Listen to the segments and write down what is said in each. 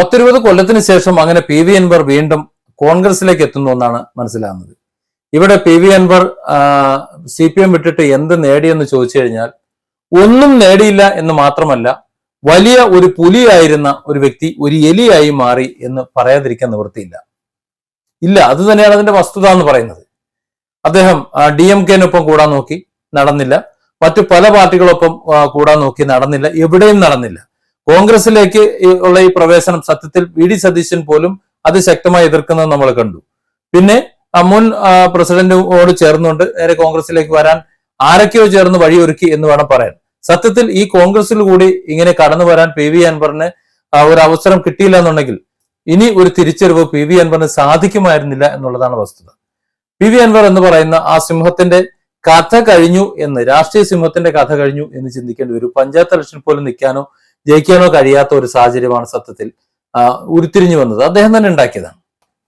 പത്തിരുപത് കൊല്ലത്തിന് ശേഷം അങ്ങനെ പി വി അൻവർ വീണ്ടും കോൺഗ്രസിലേക്ക് എത്തുന്നു എന്നാണ് മനസ്സിലാകുന്നത്. ഇവിടെ P V Anvar C P M വിട്ടിട്ട് എന്ത് നേടിയെന്ന് ചോദിച്ചു കഴിഞ്ഞാൽ ഒന്നും നേടിയില്ല എന്ന് മാത്രമല്ല വലിയ ഒരു പുലിയായിരുന്ന ഒരു വ്യക്തി ഒരു എലിയായി മാറി എന്ന് പറയാതിരിക്കാൻ നിവൃത്തിയില്ല. ഇല്ല അത് തന്നെയാണ് അതിന്റെ വസ്തുത എന്ന് പറയുന്നത്. അദ്ദേഹം ഡി എം കെനൊപ്പം കൂടാൻ നോക്കി നടന്നില്ല. മറ്റു പല പാർട്ടികളൊപ്പം കൂടാൻ നോക്കി നടന്നില്ല. എവിടെയും നടന്നില്ല. കോൺഗ്രസിലേക്ക് ഉള്ള ഈ പ്രവേശനം സത്യത്തിൽ വി ഡി സതീശൻ പോലും അത് ശക്തമായി എതിർക്കുന്നത് നമ്മൾ കണ്ടു. പിന്നെ മുൻ ആ, പ്രസിഡന്റിനോട് ചേർന്നുകൊണ്ട് നേരെ കോൺഗ്രസിലേക്ക് വരാൻ ആരൊക്കെയോ ചേർന്ന് വഴിയൊരുക്കി എന്ന് വേണം പറയാൻ. സത്യത്തിൽ ഈ കോൺഗ്രസിൽ കൂടി ഇങ്ങനെ കടന്നു വരാൻ പി വി അൻവറിന് ഒരു അവസരം കിട്ടിയില്ല എന്നുണ്ടെങ്കിൽ ഇനി ഒരു തിരിച്ചറിവ് പി വി അൻവറിന് സാധിക്കുമായിരുന്നില്ല എന്നുള്ളതാണ് വസ്തുത. പി വി അൻവർ എന്ന് പറയുന്ന ആ സിംഹത്തിന്റെ കഥ കഴിഞ്ഞു എന്ന് രാഷ്ട്രീയ സിംഹത്തിന്റെ കഥ കഴിഞ്ഞു എന്ന് ചിന്തിക്കേണ്ടി വരും. പഞ്ചായത്ത് ഇലക്ഷൻ പോലും നിൽക്കാനോ ജയിക്കാനോ കഴിയാത്ത ഒരു സാഹചര്യമാണ് സത്യത്തിൽ ഉരുത്തിരിഞ്ഞു വന്നത്. അദ്ദേഹം തന്നെ ഉണ്ടാക്കിയതാണ്.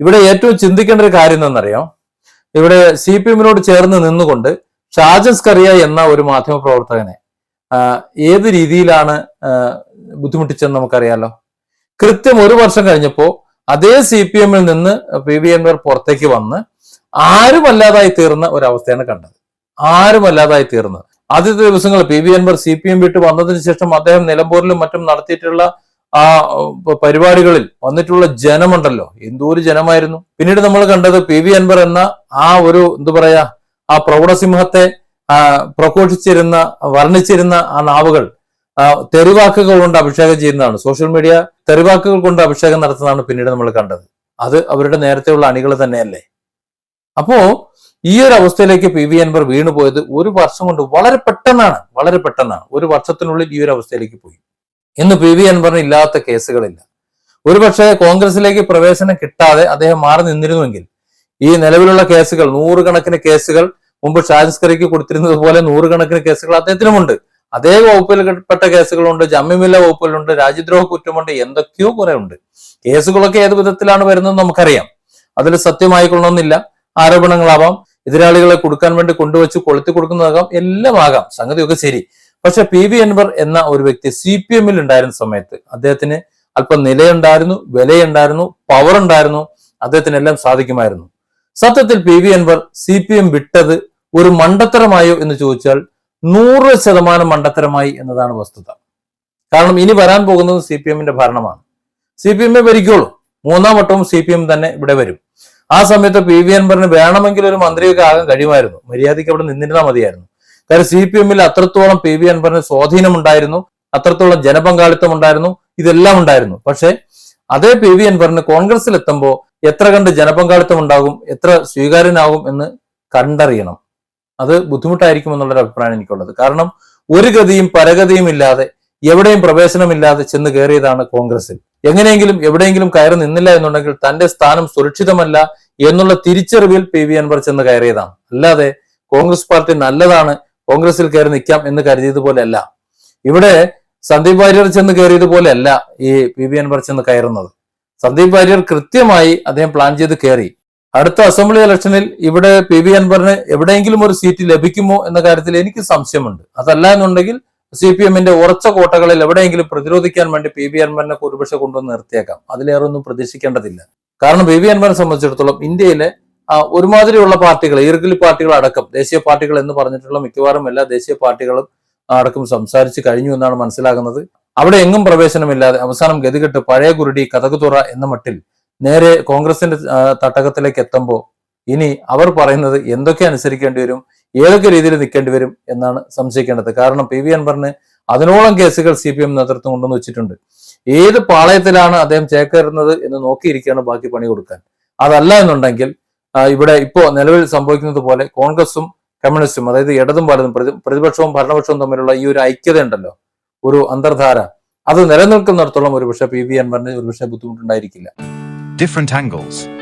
ഇവിടെ ഏറ്റവും ചിന്തിക്കേണ്ട ഒരു കാര്യം എന്നറിയാം ഇവിടെ സി പി എമ്മിനോട് ചേർന്ന് നിന്നുകൊണ്ട് ഷാജസ് കറിയ എന്ന ഒരു മാധ്യമ പ്രവർത്തകനെ ഏത് രീതിയിലാണ് ബുദ്ധിമുട്ടിച്ചെന്ന് നമുക്കറിയാലോ? കൃത്യം ഒരു വർഷം കഴിഞ്ഞപ്പോ അതേ സി പി എമ്മിൽ നിന്ന് പി വി എൻവർ പുറത്തേക്ക് വന്ന് ആരുമല്ലാതായി തീർന്ന ഒരവസ്ഥയാണ് കണ്ടത്. ആരുമല്ലാതായി തീർന്നത്. ആദ്യത്തെ ദിവസങ്ങൾ P V Anvar C P M വിട്ട് വന്നതിന് ശേഷം അദ്ദേഹം നിലമ്പൂരിലും മറ്റും നടത്തിയിട്ടുള്ള ആ പരിപാടികളിൽ വന്നിട്ടുള്ള ജനമുണ്ടല്ലോ. എന്തോ ഒരു ജനമായിരുന്നു. പിന്നീട് നമ്മൾ കണ്ടത് പി വി അൻവർ എന്ന ആ ഒരു എന്ത് പറയാ ആ പ്രൗഢസിംഹത്തെ പ്രഘോഷിച്ചിരുന്ന വർണിച്ചിരുന്ന ആ നാവുകൾ തെറിവാക്കുകൾ കൊണ്ട് അഭിഷേകം ചെയ്യുന്നതാണ്. സോഷ്യൽ മീഡിയ തെറിവാക്കുകൾ കൊണ്ട് അഭിഷേകം നടത്തുന്നതാണ് പിന്നീട് നമ്മൾ കണ്ടത്. അത് അവരുടെ നേരത്തെയുള്ള അണികൾ തന്നെയല്ലേ? അപ്പോ ഈ ഒരു അവസ്ഥയിലേക്ക് പി വി അൻവർ വീണുപോയത് ഒരു വർഷം കൊണ്ട് വളരെ പെട്ടെന്നാണ് വളരെ പെട്ടെന്നാണ്. ഒരു വർഷത്തിനുള്ളിൽ ഈ ഒരു അവസ്ഥയിലേക്ക് പോയി. ഇന്ന് പി വി അൻവറിന് ഇല്ലാത്ത കേസുകളില്ല. ഒരുപക്ഷെ കോൺഗ്രസിലേക്ക് പ്രവേശനം കിട്ടാതെ അദ്ദേഹം മാറി നിന്നിരുന്നുവെങ്കിൽ ഈ നിലവിലുള്ള കേസുകൾ നൂറുകണക്കിന് കേസുകൾ മുമ്പ് ഷാജിസ്കറിക്ക് കൊടുത്തിരുന്നത് പോലെ നൂറുകണക്കിന് കേസുകൾ അദ്ദേഹത്തിനുമുണ്ട്. അതേ വകുപ്പിൽപ്പെട്ട കേസുകളുണ്ട് ജാമ്യമില്ല വകുപ്പിലുണ്ട് രാജ്യദ്രോഹ കുറ്റമുണ്ട് എന്തൊക്കെയോ കുറെ ഉണ്ട് കേസുകളൊക്കെ ഏത് വിധത്തിലാണ് വരുന്നത് നമുക്കറിയാം. അതിൽ സത്യമായിക്കൊള്ളണമെന്നില്ല. ആരോപണങ്ങളാവാം എതിരാളികളെ കൊടുക്കാൻ വേണ്ടി കൊണ്ടുവച്ച് കൊളുത്തി കൊടുക്കുന്നതാകാം എല്ലാം ആകാം. സംഗതിയൊക്കെ ശരി. പക്ഷെ പി വി അൻവർ എന്ന ഒരു വ്യക്തി സി പി എമ്മിൽ ഉണ്ടായിരുന്ന സമയത്ത് അദ്ദേഹത്തിന് അല്പം നിലയുണ്ടായിരുന്നു വിലയുണ്ടായിരുന്നു പവർ ഉണ്ടായിരുന്നു അദ്ദേഹത്തിന് എല്ലാം സാധിക്കുമായിരുന്നു. സത്യത്തിൽ P V Anvar C P M വിട്ടത് ഒരു മണ്ടത്തരമായോ എന്ന് ചോദിച്ചാൽ നൂറ് ശതമാനം മണ്ടത്തരമായി എന്നതാണ് വസ്തുത. കാരണം ഇനി വരാൻ പോകുന്നത് സി പി എമ്മിന്റെ ഭരണമാണ്. സി പി എമ്മെ ഭരിക്കുള്ളൂ. മൂന്നാം വട്ടവും സി പി എം തന്നെ ഇവിടെ വരും. ആ സമയത്ത് പി വി അൻവറിന് വേണമെങ്കിൽ ഒരു മന്ത്രിയൊക്കെ ആകാൻ കഴിയുമായിരുന്നു. മര്യാദയ്ക്ക് അവിടെ നിന്നിരുന്നാൽ മതിയായിരുന്നു. കാര്യം സി പി എമ്മിൽ അത്രത്തോളം പി വി അൻവറിന് സ്വാധീനമുണ്ടായിരുന്നു അത്രത്തോളം ജനപങ്കാളിത്തം ഉണ്ടായിരുന്നു ഇതെല്ലാം ഉണ്ടായിരുന്നു. പക്ഷേ അതേ പി വി അൻവറിന് കോൺഗ്രസിൽ എത്തുമ്പോൾ എത്ര കണ്ട് ജനപങ്കാളിത്തം ഉണ്ടാകും എത്ര സ്വീകാര്യനാകും എന്ന് കണ്ടറിയണം. അത് ബുദ്ധിമുട്ടായിരിക്കും എന്നുള്ളൊരു അഭിപ്രായം എനിക്കുള്ളത്. കാരണം ഒരു ഗതിയും പരഗതിയും ഇല്ലാതെ എവിടെയും പ്രവേശനമില്ലാതെ ചെന്ന് കയറിയതാണ് കോൺഗ്രസിൽ എങ്ങനെയെങ്കിലും എവിടെയെങ്കിലും കയറി നിന്നില്ല എന്നുണ്ടെങ്കിൽ തന്റെ സ്ഥാനം സുരക്ഷിതമല്ല എന്നുള്ള തിരിച്ചറിവിൽ പി വി അൻവർ ചെന്ന് കയറിയതാണ് അല്ലാതെ കോൺഗ്രസ് പാർട്ടി നല്ലതാണ് കോൺഗ്രസിൽ കയറി നിൽക്കാം എന്ന് കരുതിയതുപോലെയല്ല. ഇവിടെ സന്ദീപ് വാര്യർ ചെന്ന് കയറിയതുപോലെയല്ല ഈ പി വി അൻവർ ചെന്ന് കയറുന്നത്. സന്ദീപ് വാര്യർ കൃത്യമായി അദ്ദേഹം പ്ലാൻ ചെയ്ത് കയറി. അടുത്ത അസംബ്ലി ഇലക്ഷനിൽ ഇവിടെ പി വി അൻവറിന് എവിടെയെങ്കിലും ഒരു സീറ്റ് ലഭിക്കുമോ എന്ന കാര്യത്തിൽ എനിക്ക് സംശയമുണ്ട്. അതല്ല എന്നുണ്ടെങ്കിൽ സി പി എമ്മിന്റെ ഉറച്ച കോട്ടകളിൽ എവിടെയെങ്കിലും പ്രതിരോധിക്കാൻ വേണ്ടി പി വി അൻവറിനെ ഒരുപക്ഷെ കൊണ്ടുവന്ന് നിർത്തിയേക്കാം. അതിലേറെ ഒന്നും പ്രതീക്ഷിക്കേണ്ടതില്ല. കാരണം പി വി അൻവറിനെ സംബന്ധിച്ചിടത്തോളം ഇന്ത്യയിലെ ഒരുമാതിരിയുള്ള പാർട്ടികൾ ഈർഗിലി പാർട്ടികൾ അടക്കം ദേശീയ പാർട്ടികൾ എന്ന് പറഞ്ഞിട്ടുള്ള മിക്കവാറും എല്ലാ ദേശീയ പാർട്ടികളും അടക്കം സംസാരിച്ച് കഴിഞ്ഞു എന്നാണ് മനസ്സിലാകുന്നത്. അവിടെ എങ്ങും പ്രവേശനമില്ലാതെ അവസാനം ഗതികെട്ട് പഴയ കുരുടി കഥകുതുറ എന്ന മട്ടിൽ നേരെ കോൺഗ്രസിന്റെ തട്ടകത്തിലേക്ക് എത്തുമ്പോൾ ഇനി അവർ പറയുന്നത് എന്തൊക്കെ അനുസരിക്കേണ്ടി വരും? ഏതൊക്കെ രീതിയിൽ നിൽക്കേണ്ടി വരും എന്നാണ് സംശയിക്കേണ്ടത്. കാരണം പി വി അൻവറിന് അതിനോളം കേസുകൾ സി പി എം നേതൃത്വം കൊണ്ടുവന്ന് വെച്ചിട്ടുണ്ട്. ഏത് പാളയത്തിലാണ് അദ്ദേഹം ചേക്കേറുന്നത് എന്ന് നോക്കിയിരിക്കുകയാണ് ബാക്കി പണി കൊടുക്കാൻ. അതല്ല എന്നുണ്ടെങ്കിൽ ഇവിടെ ഇപ്പോ നിലവിൽ സംഭവിക്കുന്നത് പോലെ കോൺഗ്രസും കമ്മ്യൂണിസ്റ്റും അതായത് ഇടതും വലതും പ്രതിപക്ഷവും ഭരണപക്ഷവും തമ്മിലുള്ള ഈ ഒരു ഐക്യത ഉണ്ടല്ലോ ഒരു അന്തർധാര അത് നിലനിൽക്കുന്നിടത്തോളം ഒരുപക്ഷെ പി വി അൻവറിന് ഒരുപക്ഷെ ബുദ്ധിമുട്ടുണ്ടായിരിക്കില്ല. Angles.